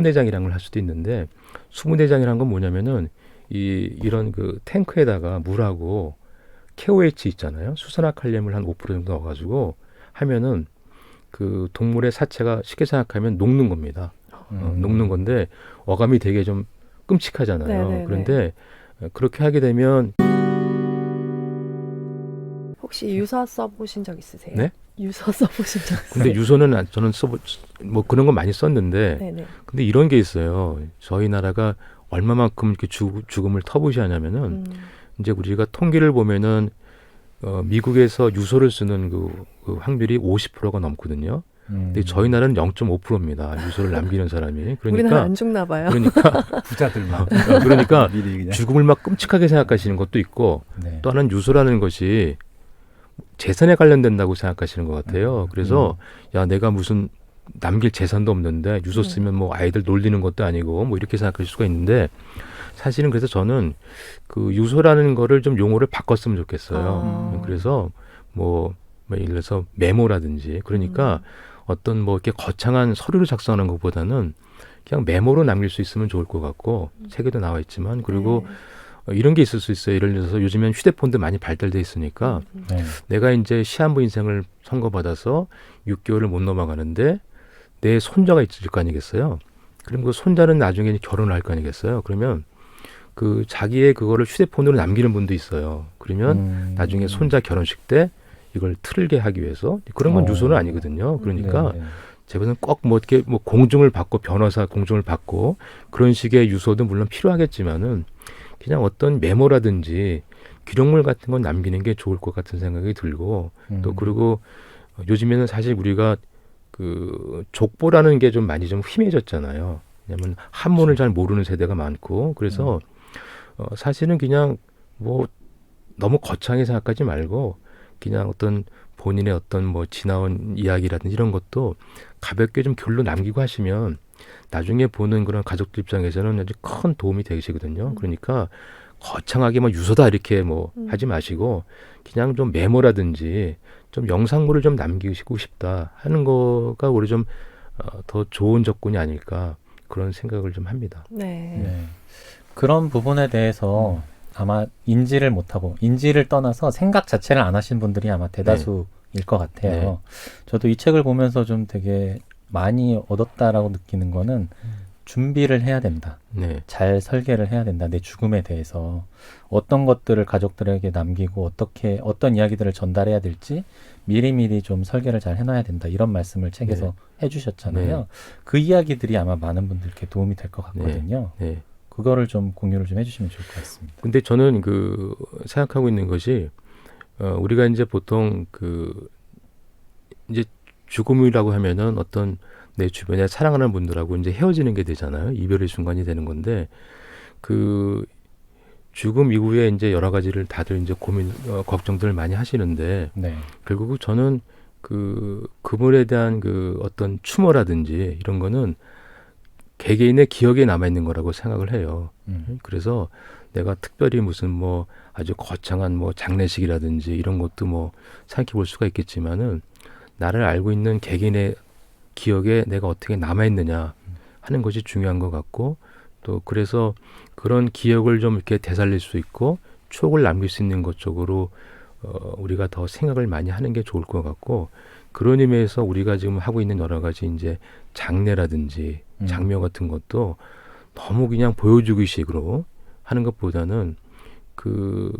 수분해장이라는 걸 할 수도 있는데 수분해장이라는 건 뭐냐면은 이 이런 그 탱크에다가 물하고 KOH 있잖아요. 수산화칼륨을 한 5% 정도 넣어 가지고 하면은 그 동물의 사체가 쉽게 생각하면 녹는 겁니다. 어, 음. 녹는 건데 어감이 되게 좀 끔찍하잖아요. 네네네. 그런데 어, 그렇게 하게 되면 혹시 유서 써보신 적 있으세요? 네? 유서 써보신 적 있으세요? 근데 유서는 안- 저는 써보 뭐 그런 거 많이 썼는데 네네. 근데 이런 게 있어요. 저희 나라가 얼마만큼 이렇게 죽, 죽음을 터부시하냐면은 음, 이제 우리가 통계를 보면은 어, 미국에서 유서를 쓰는 그, 그 확률이 50%가 넘거든요. 음. 근데 저희 나라는 0.5%입니다. 유서를 남기는 사람이. 우리나라 그러니까 안 죽나 봐요. 그러니까 부자들만 그러니까 미리 그냥 죽음을 막 끔찍하게 생각하시는 것도 있고 네. 또 하나는 유서라는 것이 재산에 관련된다고 생각하시는 것 같아요. 음, 그래서 야 내가 무슨 남길 재산도 없는데 유서 네. 쓰면 뭐 아이들 놀리는 것도 아니고 뭐 이렇게 생각할 수가 있는데 사실은 그래서 저는 그 유서라는 거를 좀 용어를 바꿨으면 좋겠어요. 아. 그래서 뭐, 뭐 예를 들어서 메모라든지 그러니까 어떤 뭐 이렇게 거창한 서류를 작성하는 것보다는 그냥 메모로 남길 수 있으면 좋을 것 같고 책에도 나와 있지만 그리고 네. 어, 이런 게 있을 수 있어요. 예를 들어서 요즘엔 휴대폰도 많이 발달돼 있으니까 음, 네. 내가 이제 시한부 인생을 선고받아서 6개월을 못 넘어가는데 내 손자가 있을 거 아니겠어요. 그럼 그 손자는 나중에 결혼을 할 거 아니겠어요. 그러면 그 자기의 그거를 휴대폰으로 남기는 분도 있어요. 그러면 음. 나중에 손자 결혼식 때 이걸 틀게 하기 위해서 그런 건 어. 유소는 아니거든요. 그러니까 네, 네. 제가는 꼭뭐 이렇게 뭐 공증을 받고 변호사 공증을 받고 그런 식의 유서도 물론 필요하겠지만은 그냥 어떤 메모라든지 기록물 같은 건 남기는 게 좋을 것 같은 생각이 들고 또 음. 그리고 요즘에는 사실 우리가 그 족보라는 게 좀 많이 좀 희미해졌잖아요. 왜냐하면 한문을 잘 모르는 세대가 많고 그래서 어, 사실은 그냥 뭐 너무 거창하게 생각하지 말고 그냥 어떤 본인의 어떤 뭐 지나온 이야기라든지 이런 것도 가볍게 좀 글로 남기고 하시면 나중에 보는 그런 가족들 입장에서는 아주 큰 도움이 되시거든요. 음. 그러니까 거창하게 뭐 유서다 이렇게 뭐 음. 하지 마시고 그냥 좀 메모라든지 좀 영상물을 좀 남기고 싶다 하는 거가 우리 좀 어, 더 좋은 접근이 아닐까 그런 생각을 좀 합니다. 네. 네. 그런 부분에 대해서 아마 인지를 못하고 인지를 떠나서 생각 자체를 안 하신 분들이 아마 대다수일 것 같아요. 네. 저도 이 책을 보면서 좀 되게 많이 얻었다라고 느끼는 거는 준비를 해야 된다. 네, 잘 설계를 해야 된다. 내 죽음에 대해서 어떤 것들을 가족들에게 남기고 어떻게 어떤 이야기들을 전달해야 될지 미리미리 좀 설계를 잘 해놔야 된다. 이런 말씀을 책에서 네. 해주셨잖아요. 그 이야기들이 아마 많은 분들께 도움이 될 것 같거든요. 네. 그거를 좀 공유를 좀 해주시면 좋을 것 같습니다. 근데 저는 그 생각하고 있는 것이 어, 우리가 이제 보통 그 이제 죽음이라고 하면은 어떤 내 주변에 사랑하는 분들하고 이제 헤어지는 게 되잖아요. 이별의 순간이 되는 건데 그 죽음 이후에 이제 여러 가지를 다들 이제 고민 어, 걱정들을 많이 하시는데 네. 결국 저는 그 그분에 대한 그 어떤 추모라든지 이런 거는 개개인의 기억에 남아 있는 거라고 생각을 해요. 음. 그래서 내가 특별히 무슨 뭐 아주 거창한 뭐 장례식이라든지 이런 것도 뭐 생각해 볼 수가 있겠지만은 나를 알고 있는 개개인의 기억에 내가 어떻게 남아 있느냐 하는 것이 중요한 것 같고 또 그래서 그런 기억을 좀 이렇게 되살릴 수 있고 추억을 남길 수 있는 것 쪽으로 어, 우리가 더 생각을 많이 하는 게 좋을 것 같고 그런 의미에서 우리가 지금 하고 있는 여러 가지 이제 장례라든지 음. 장묘 같은 것도 너무 그냥 보여주기식으로 하는 것보다는 그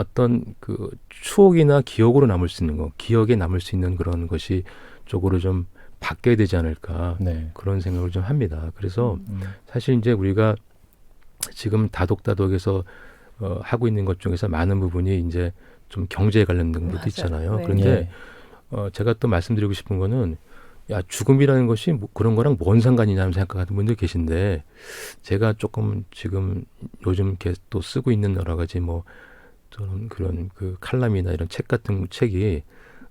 어떤 그 추억이나 기억으로 남을 수 있는 거, 기억에 남을 수 있는 그런 것이 쪽으로 좀 바뀌어야 되지 않을까 네. 그런 생각을 좀 합니다. 그래서 음. 사실 이제 우리가 지금 다독다독에서 어, 하고 있는 것 중에서 많은 부분이 이제 좀 경제에 관련된 것도 맞아요. 있잖아요. 네. 그런데 예. 어, 제가 또 말씀드리고 싶은 거는 야 죽음이라는 것이 뭐 그런 거랑 뭔 상관이냐는 생각하는 분들 계신데 제가 조금 지금 요즘 이렇게 또 쓰고 있는 여러 가지 뭐 저는 그런 그 칼럼이나 이런 책 같은 책이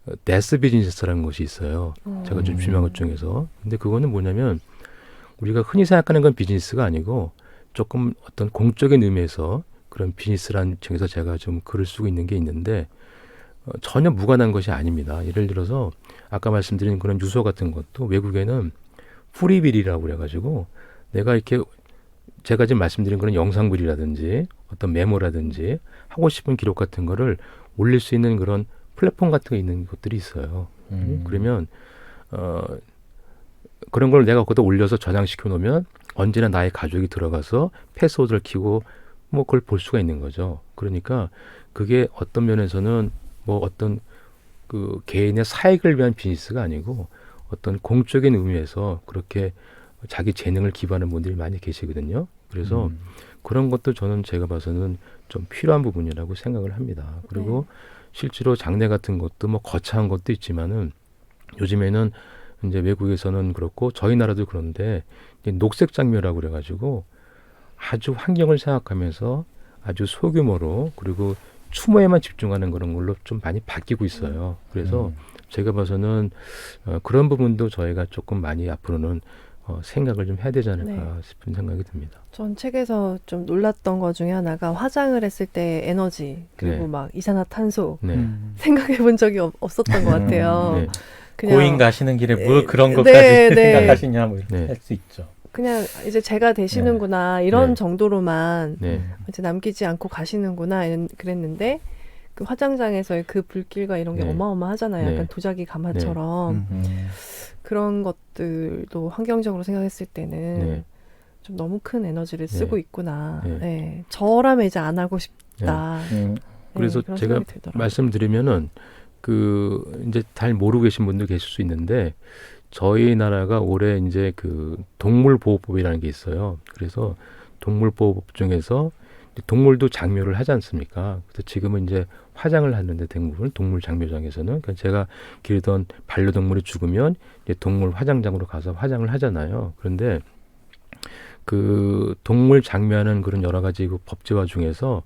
어, 데스 비즈니스라는 것이 있어요. 어. 제가 좀 유명한 것 중에서 근데 그거는 뭐냐면 우리가 흔히 생각하는 건 비즈니스가 아니고 조금 어떤 공적인 의미에서 그런 비즈니스라는 층에서 제가 좀 글을 쓰고 있는 게 있는데 어, 전혀 무관한 것이 아닙니다. 예를 들어서 아까 말씀드린 그런 유서 같은 것도 외국에는 프리빌이라고 그래가지고 내가 이렇게 제가 지금 말씀드린 그런 영상글이라든지 어떤 메모라든지 하고 싶은 기록 같은 거를 올릴 수 있는 그런 플랫폼 같은 게 있는 것들이 있어요. 음. 그러면 어 그런 걸 내가 거기다 올려서 저장시켜 놓으면 언제나 나의 가족이 들어가서 패스워드를 키고 뭐 그걸 볼 수가 있는 거죠. 그러니까 그게 어떤 면에서는 뭐 어떤 그 개인의 사익을 위한 비즈니스가 아니고 어떤 공적인 의미에서 그렇게 자기 재능을 기부하는 분들이 많이 계시거든요. 그래서 음. 그런 것도 저는 제가 봐서는 좀 필요한 부분이라고 생각을 합니다. 그리고 실제로 장례 같은 것도 뭐 거창한 것도 있지만은 요즘에는 이제 외국에서는 그렇고 저희 나라도 그런데 녹색 장묘라고 그래가지고 아주 환경을 생각하면서 아주 소규모로 그리고 추모에만 집중하는 그런 걸로 좀 많이 바뀌고 있어요. 그래서 음. 제가 봐서는 어, 그런 부분도 저희가 조금 많이 앞으로는 어, 생각을 좀 해야 되지 않을까 네. 싶은 생각이 듭니다. 전 책에서 좀 놀랐던 것 중에 하나가 화장을 했을 때 에너지 그리고 네. 막 이산화탄소 네. 음. 생각해 본 적이 없, 없었던 것 같아요. 네. 그냥 고인 가시는 길에 뭘 네, 그런 네, 것까지 네. 생각하시냐 뭐 이렇게 네. 할수 있죠. 그냥 이제 제가 되시는구나 이런 네. 정도로만 네. 음. 이제 남기지 않고 가시는구나 이런- 그랬는데 그 화장장에서의 그 불길과 이런 게 네. 어마어마하잖아요. 네. 약간 도자기 가마처럼 음. 그런 것들도 환경적으로 생각했을 때는 네. 좀 너무 큰 에너지를 쓰고 네. 있구나. 네. 네. 저라면 이제 안 하고 싶다. 음. 네, 그래서 그런 제가. 말씀드리면은 그 이제 잘 모르고 계신 분도 계실 수 있는데 저희 나라가 올해 이제 그 동물보호법이라는 게 있어요. 그래서 동물보호법 중에서 동물도 장묘를 하지 않습니까? 그래서 지금은 이제 화장을 하는데 대부분 동물 장묘장에서는 그러니까 제가 기르던 반려동물이 죽으면 동물 화장장으로 가서 화장을 하잖아요. 그런데 그 동물 장묘하는 그런 여러 가지 그 법제화 중에서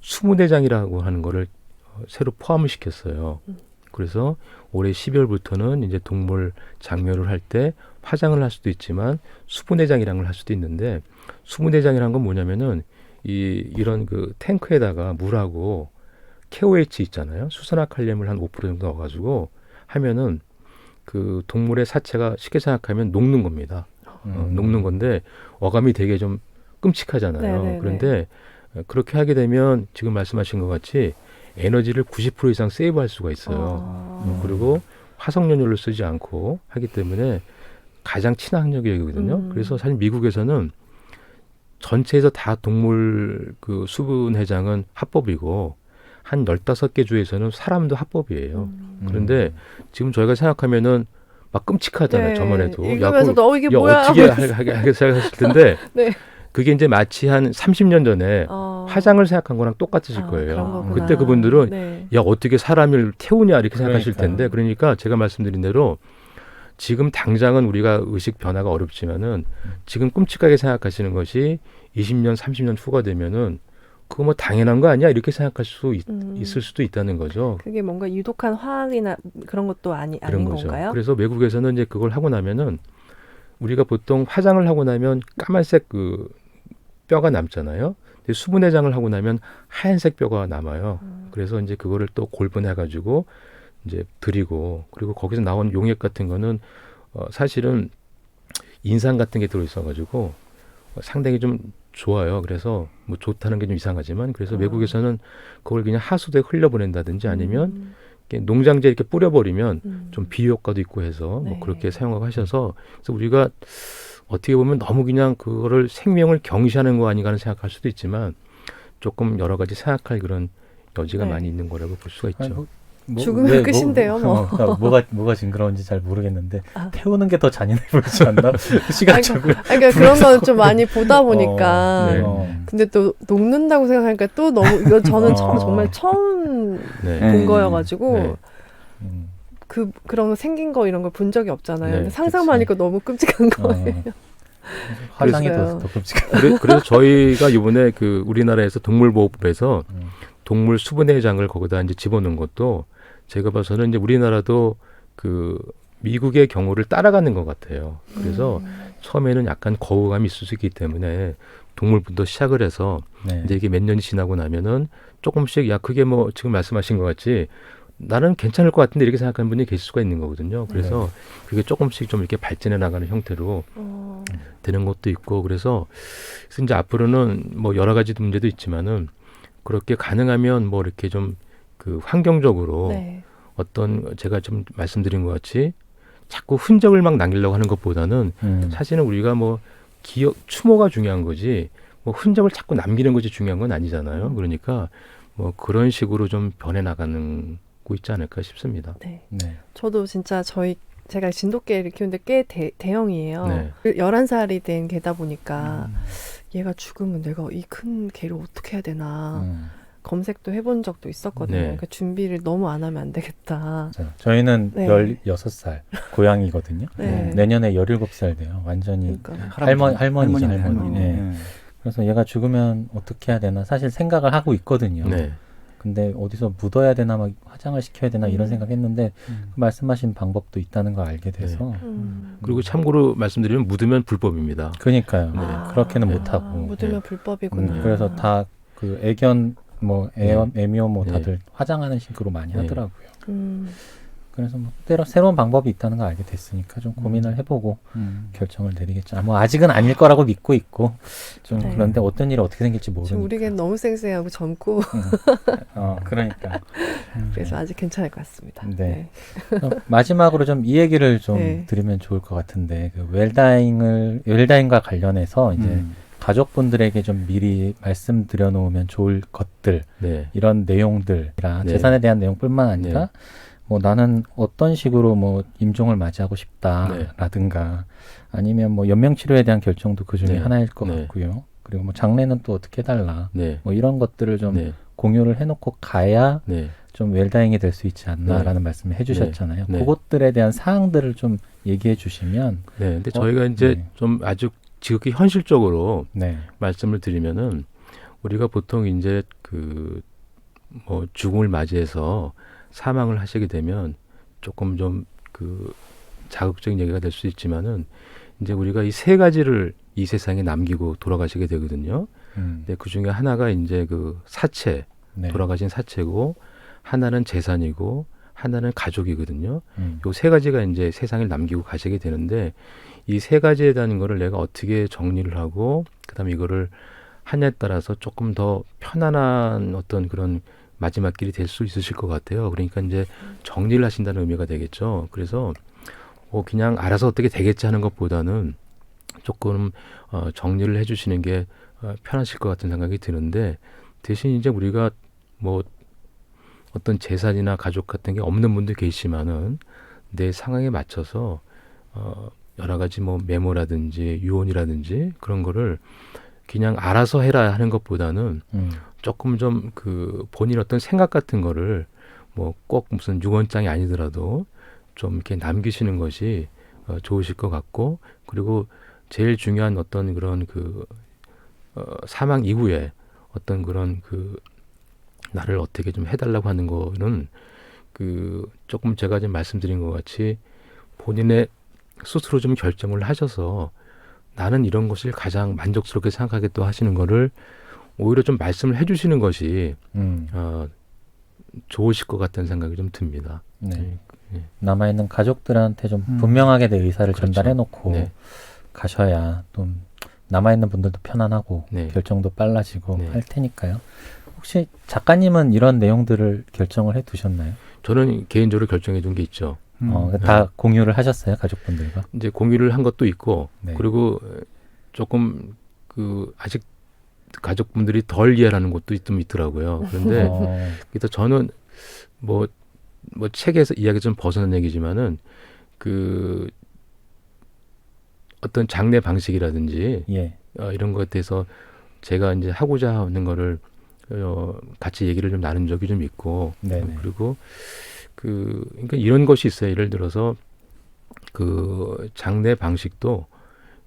수무대장이라고 하는 거를 어, 새로 포함을 시켰어요. 음. 그래서 올해 12월부터는 이제 동물 장묘를 할 때 화장을 할 수도 있지만 수분대장이라는 걸 할 수도 있는데 수분대장이란 건 뭐냐면은 이 이런 그 탱크에다가 물하고 KOH 있잖아요. 수산화 칼륨을 한 5% 정도 넣어가지고 하면은 그 동물의 사체가 쉽게 생각하면 녹는 겁니다. 어, 음. 녹는 건데 어감이 되게 좀 끔찍하잖아요. 네네네. 그런데 어, 그렇게 하게 되면 지금 말씀하신 것 같이 에너지를 90% 이상 세이브할 수가 있어요. 아. 음. 그리고 화석연료를 쓰지 않고 하기 때문에 가장 친환경적이거든요. 음. 그래서 사실 미국에서는 전체에서 다 동물 그 수분 해장은 합법이고 한 15개 주에서는 사람도 합법이에요. 음. 그런데 지금 저희가 생각하면은 막 끔찍하잖아요. 네, 저만 해도. 야, 읽으면서도 어 이게 야, 뭐야? 어떻게 하게 하게 하게 생각했을 텐데 네. 그게 이제 마치 한 30년 전에 어. 화장을 생각한 거랑 똑같으실 아, 거예요. 그때 그분들은 네. 야 어떻게 사람을 태우냐 이렇게 생각하실. 텐데 그러니까 제가 말씀드린 대로 지금 당장은 우리가 의식 변화가 어렵지만은 지금 끔찍하게 생각하시는 것이 20년 30년 후가 되면은 그거 뭐 당연한 거 아니야 이렇게 생각할 수 있, 음. 있을 수도 있다는 거죠. 그게 뭔가 유독한 화학이나 그런 것도 아니 그런 아닌 거죠. 건가요? 그래서 외국에서는 이제 그걸 하고 나면은 우리가 보통 화장을 하고 나면 까만색 그 뼈가 남잖아요. 근데 수분 해장을 하고 나면 하얀색 뼈가 남아요. 음. 그래서 이제 그거를 또 골분해 가지고 이제 드리고 그리고 거기서 나온 용액 같은 거는 어 사실은 인상 같은 게 들어 있어 가지고 상당히 좀 좋아요. 그래서 뭐 좋다는 게 좀 이상하지만 그래서 아. 외국에서는 그걸 그냥 하수도에 흘려 보낸다든지 아니면 음. 농장지에 이렇게 뿌려 버리면 음. 좀 비효과도 있고 해서 네. 뭐 그렇게 사용하고 하셔서 그래서 우리가 어떻게 보면 너무 그냥 그거를 생명을 경시하는 거 아닌가 하는 생각할 수도 있지만 조금 여러 가지 생각할 그런 여지가 네. 많이 있는 거라고 볼 수가 있죠. 뭐, 뭐, 죽으면 왜, 끝인데요, 뭐. 어, 그러니까 뭐가 뭐가 징그러운지 잘 모르겠는데 아. 태우는 게 더 잔인해 보이지 않나? 시각적으로. 아니, 그러니까 그런 건 좀 많이 보다 보니까 네. 어. 근데 또 녹는다고 생각하니까 또 너무 이거 저는 어. 처음 정말 처음 네. 네. 본 거여가지고 네. 음. 그 그런 거 생긴 거 이런 걸 본 적이 없잖아요. 네, 상상만 하니까 너무 끔찍한 거예요. 어. 화장이 그랬어요. 더, 더 끔찍한. 그래, 그래서 저희가 이번에 그 우리나라에서 동물보호법에서 음. 동물 수분해장을 거기다 이제 집어넣은 것도 제가 봐서는 이제 우리나라도 그 미국의 경우를 따라가는 것 같아요. 그래서 음. 처음에는 약간 거부감이 있을 수 있기 때문에 동물부터 시작을 해서 네. 이제 이게 몇 년이 지나고 나면은 조금씩 야 그게 뭐 지금 말씀하신 것 같이 나는 괜찮을 것 같은데 이렇게 생각하는 분이 계실 수가 있는 거거든요. 그래서 그게 조금씩 좀 이렇게 발전해 나가는 형태로 어, 되는 것도 있고 그래서 그래서 이제 앞으로는 뭐 여러 가지 문제도 있지만은 그렇게 가능하면 뭐 이렇게 좀 그 환경적으로 네. 어떤 제가 좀 말씀드린 것 같이 자꾸 흔적을 막 남기려고 하는 것보다는 음. 사실은 우리가 뭐 기억 추모가 중요한 거지 뭐 흔적을 자꾸 남기는 것이 중요한 건 아니잖아요. 그러니까 뭐 그런 식으로 좀 변해 나가는 거 있지 않을까 싶습니다. 네. 네. 저도 진짜 저희 제가 진돗개를 키우는데 꽤 대, 대형이에요. 네. 11살이 된 개다 보니까 음. 얘가 죽으면 내가 이 큰 개를 어떻게 해야 되나 음. 검색도 해본 적도 있었거든요. 네. 그러니까 준비를 너무 안 하면 안 되겠다. 자, 저희는 네. 16살 고양이거든요. 네. 내년에 17살 돼요. 완전히 그러니까 할머니- 할머니죠, 할머니네, 할머니. 할머니. 네. 네. 그래서 얘가 죽으면 어떻게 해야 되나 사실 생각을 하고 있거든요. 네. 근데 어디서 묻어야 되나 막 화장을 시켜야 되나 이런 음. 생각했는데 음. 그 말씀하신 방법도 있다는 걸 알게 돼서 음. 그리고 참고로 말씀드리면 묻으면 불법입니다. 그러니까요. 네. 아, 그렇게는 아, 못 하고. 묻으면 네. 불법이구나. 음, 그래서 다 그 애견 뭐 애완 애묘 뭐 네. 다들 화장하는 식으로 많이 네. 하더라고요. 음, 그래서 뭐 때로 새로운 방법이 있다는 걸 알게 됐으니까 좀 고민을 해보고 음. 결정을 내리겠죠. 아, 뭐 아직은 아닐 거라고 믿고 있고 좀 네. 그런데 어떤 일이 어떻게 생길지 모르니까. 우리 개는 너무 쌩쌩하고 젊고 어, 그러니까. 그래서 아직 괜찮을 것 같습니다. 네. 그럼 마지막으로 좀 이 얘기를 좀 네. 드리면 좋을 것 같은데 그 웰다잉을 웰다잉과 관련해서 이제 음. 가족분들에게 좀 미리 말씀드려 놓으면 좋을 것들 네. 이런 내용들이라 네. 재산에 대한 내용뿐만 아니라 네. 뭐 나는 어떤 식으로 뭐 임종을 맞이하고 네. 싶다라든가 아니면 뭐 연명 치료에 대한 결정도 그 중에 네. 하나일 것 네. 같고요. 그리고 뭐 장례는 또 어떻게 해달라 네. 뭐 이런 것들을 좀 네. 공유를 해놓고 가야 네. 좀 웰다잉이 될 수 있지 않나라는 말씀을 해주셨잖아요. 네. 그것들에 대한 사항들을 좀 얘기해 주시면 네. 근데 어, 저희가 이제 네. 좀 아주 지극히 현실적으로 네, 말씀을 드리면은 우리가 보통 이제 그 뭐 죽음을 맞이해서 사망을 하시게 되면 조금 좀 그 자극적인 얘기가 될 수 있지만은 이제 우리가 이 세 가지를 이 세상에 남기고 돌아가시게 되거든요. 음, 근데 그 중에 하나가 이제 그 사체, 네. 돌아가신 사체고 하나는 재산이고 하나는 가족이거든요. 음, 요세 가지가 이제 세상을 남기고 가시게 되는데 이 세 가지에 대한 거를 내가 어떻게 정리를 하고 그다음에 이거를 하냐에 따라서 조금 더 편안한 어떤 그런 마지막 길이 될 수 있으실 것 같아요. 그러니까 이제 정리를 하신다는 의미가 되겠죠. 그래서 뭐 그냥 알아서 어떻게 되겠지 하는 것보다는 조금 어, 정리를 해주시는 게 어, 편하실 것 같은 생각이 드는데 대신 이제 우리가 뭐 어떤 재산이나 가족 같은 게 없는 분도 계시지만은 내 상황에 맞춰서 어 여러 가지 뭐 메모라든지 유언이라든지 그런 거를 그냥 알아서 해라 하는 것보다는 음, 조금 좀 그 본인 어떤 생각 같은 거를 뭐 꼭 무슨 유언장이 아니더라도 좀 이렇게 남기시는 것이 어, 좋으실 것 같고 그리고 제일 중요한 어떤 그런 그 어, 사망 이후에 어떤 그런 그 나를 어떻게 좀 해달라고 하는 거는 그 조금 제가 지금 말씀드린 것 같이 본인의 스스로 좀 결정을 하셔서 나는 이런 것을 가장 만족스럽게 생각하겠다 하시는 거를 오히려 좀 말씀을 해주시는 것이 음, 어, 좋으실 것 같다는 생각이 좀 듭니다. 네. 네. 남아 있는 가족들한테 좀 음. 분명하게 내 의사를 그렇죠. 전달해 놓고 네. 가셔야 좀 남아 있는 분들도 편안하고 네. 결정도 빨라지고 네. 할 테니까요. 혹시 작가님은 이런 내용들을 결정을 해 두셨나요? 저는 개인적으로 결정해 둔 게 있죠. 음. 어, 다 공유를 하셨어요, 가족분들과? 이제 공유를 한 것도 있고 네. 그리고 조금 그 아직 가족분들이 덜 이해하는 것도 좀 있더라고요. 그런데 어, 그래서 저는 뭐, 뭐 책에서 이야기 좀 벗어난 얘기지만은 그 어떤 장례 방식이라든지 예, 어, 이런 것에 대해서 제가 이제 하고자 하는 거를 어, 같이 얘기를 좀 나눈 적이 좀 있고 네네. 그리고 그 그러니까 이런 것이 있어요. 예를 들어서 그 장례 방식도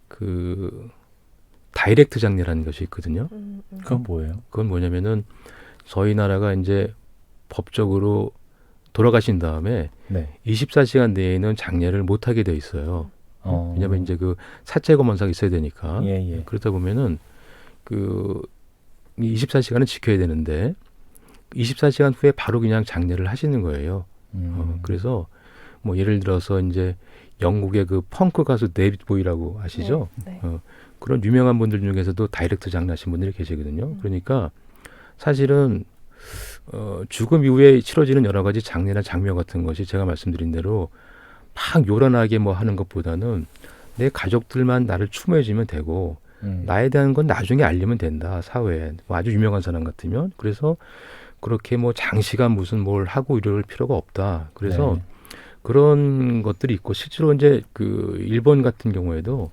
그 다이렉트 장례라는 것이 있거든요. 음, 음. 그건 뭐예요? 그건 뭐냐면은 저희 나라가 이제 법적으로 돌아가신 다음에 네. 24시간 내에는 장례를 못 하게 돼 있어요. 어, 왜냐면 이제 그 사체 검원사가 있어야 되니까. 예, 예. 그러다 보면은 그 24시간은 지켜야 되는데 24시간 후에 바로 그냥 장례를 하시는 거예요. 음. 어, 그래서 뭐 예를 들어서 이제 영국의 그 펑크 가수 데이비드 보이라고 아시죠? 네. 어, 그런 유명한 분들 중에서도 다이렉트 장례하신 분들이 계시거든요. 음. 그러니까 사실은 어, 죽음 이후에 치러지는 여러 가지 장례나 장묘 같은 것이 제가 말씀드린 대로 막 요란하게 뭐 하는 것보다는 내 가족들만 나를 추모해주면 되고 음. 나에 대한 건 나중에 알리면 된다 사회에 뭐 아주 유명한 사람 같으면 그래서 그렇게 뭐 장시간 무슨 뭘 하고 이럴 필요가 없다 그래서 네. 그런 것들이 있고 실제로 이제 그 일본 같은 경우에도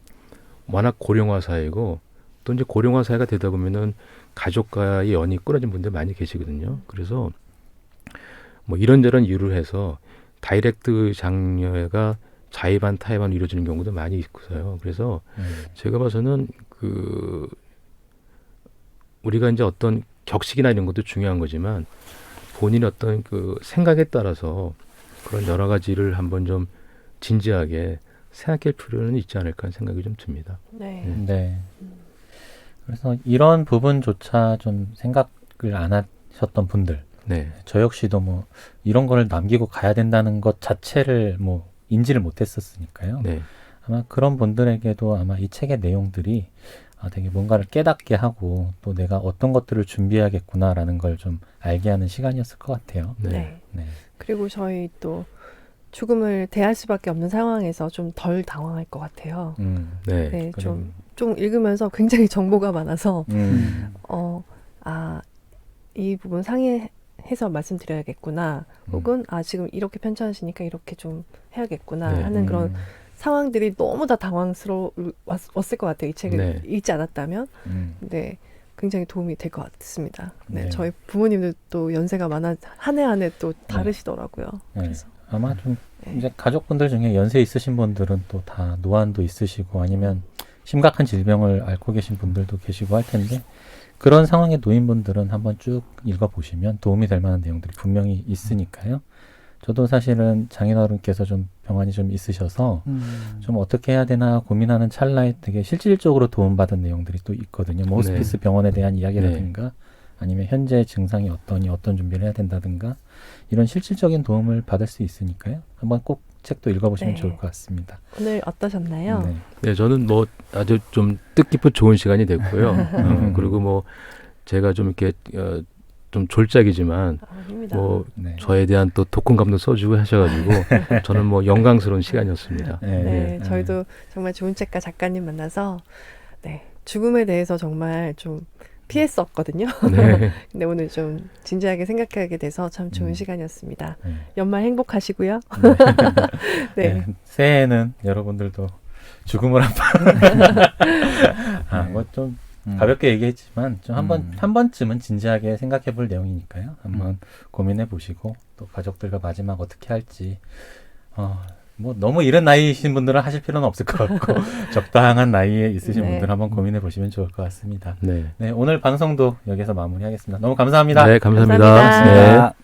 워낙 고령화 사회고 또 이제 고령화 사회가 되다 보면은 가족과의 연이 끊어진 분들 많이 계시거든요. 그래서 뭐 이런저런 이유를 해서 다이렉트 장려가 자의반 타의반 이루어지는 경우도 많이 있고요. 그래서 음. 제가 봐서는 그 우리가 이제 어떤 격식이나 이런 것도 중요한 거지만 본인 어떤 그 생각에 따라서 그런 여러 가지를 한번 좀 진지하게 생각할 필요는 있지 않을까 하는 생각이 좀 듭니다. 네. 음. 네. 그래서 이런 부분조차 좀 생각을 안 하셨던 분들, 네. 저 역시도 뭐 이런 거를 남기고 가야 된다는 것 자체를 뭐 인지를 못했었으니까요. 네. 아마 그런 분들에게도 아마 이 책의 내용들이 아, 되게 뭔가를 깨닫게 하고 또 내가 어떤 것들을 준비해야겠구나라는 걸 좀 알게 하는 시간이었을 것 같아요. 네. 네. 네. 그리고 저희 또 죽음을 대할 수밖에 없는 상황에서 좀 덜 당황할 것 같아요. 음. 네. 네, 좀, 좀 읽으면서 굉장히 정보가 많아서, 음. 어, 아, 이 부분 상의해서 말씀드려야겠구나. 음. 혹은, 아, 지금 이렇게 편찮으시니까 이렇게 좀 해야겠구나 네. 하는 그런 음. 상황들이 너무 다 당황스러웠을 것 같아요. 이 책을 네. 읽지 않았다면. 음. 네. 굉장히 도움이 될 것 같습니다. 네, 네. 저희 부모님도 또 연세가 많아 한 해 한 해 또 다르시더라고요. 네. 그래서 아마 좀 네. 이제 가족분들 중에 연세 있으신 분들은 또 다 노안도 있으시고 아니면 심각한 질병을 앓고 계신 분들도 계시고 할 텐데 그런 상황에 놓인 분들은 한번 쭉 읽어보시면 도움이 될 만한 내용들이 분명히 있으니까요. 저도 사실은 장인어른께서 좀 병환이 좀 있으셔서 음. 좀 어떻게 해야 되나 고민하는 찰나에 되게 실질적으로 도움받은 내용들이 또 있거든요. 뭐 네. 호스피스 병원에 대한 이야기라든가 아니면 현재 증상이 어떠니 어떤 준비를 해야 된다든가 이런 실질적인 도움을 받을 수 있으니까요. 한번 꼭 책도 읽어보시면 네. 좋을 것 같습니다. 오늘 어떠셨나요? 네. 네, 저는 뭐 아주 좀 뜻깊은 좋은 시간이 됐고요. 어, 그리고 뭐 제가 좀 이렇게 어, 좀 졸작이지만 아. 뭐 네. 저에 대한 또 독후감도 써주고 하셔가지고 저는 뭐 영광스러운 시간이었습니다. 네. 네, 저희도 정말 좋은 책가 작가님 만나서 네, 죽음에 대해서 정말 좀 피했었거든요. 네. 근데 오늘 좀 진지하게 생각하게 돼서 참 좋은 음. 시간이었습니다. 네. 연말 행복하시고요. 네. 네. 새해에는 여러분들도 죽음을 한번 아, 뭐좀 음. 가볍게 얘기했지만 좀 한번 음. 한 번쯤은 진지하게 생각해 볼 내용이니까요. 한번 음. 고민해 보시고 또 가족들과 마지막 어떻게 할지 어, 뭐 너무 이른 나이이신 분들은 하실 필요는 없을 것 같고 적당한 나이에 있으신 네. 분들은 한번 고민해 보시면 좋을 것 같습니다. 네. 네, 오늘 방송도 여기서 마무리하겠습니다. 너무 감사합니다. 네, 감사합니다. 감사합니다. 네.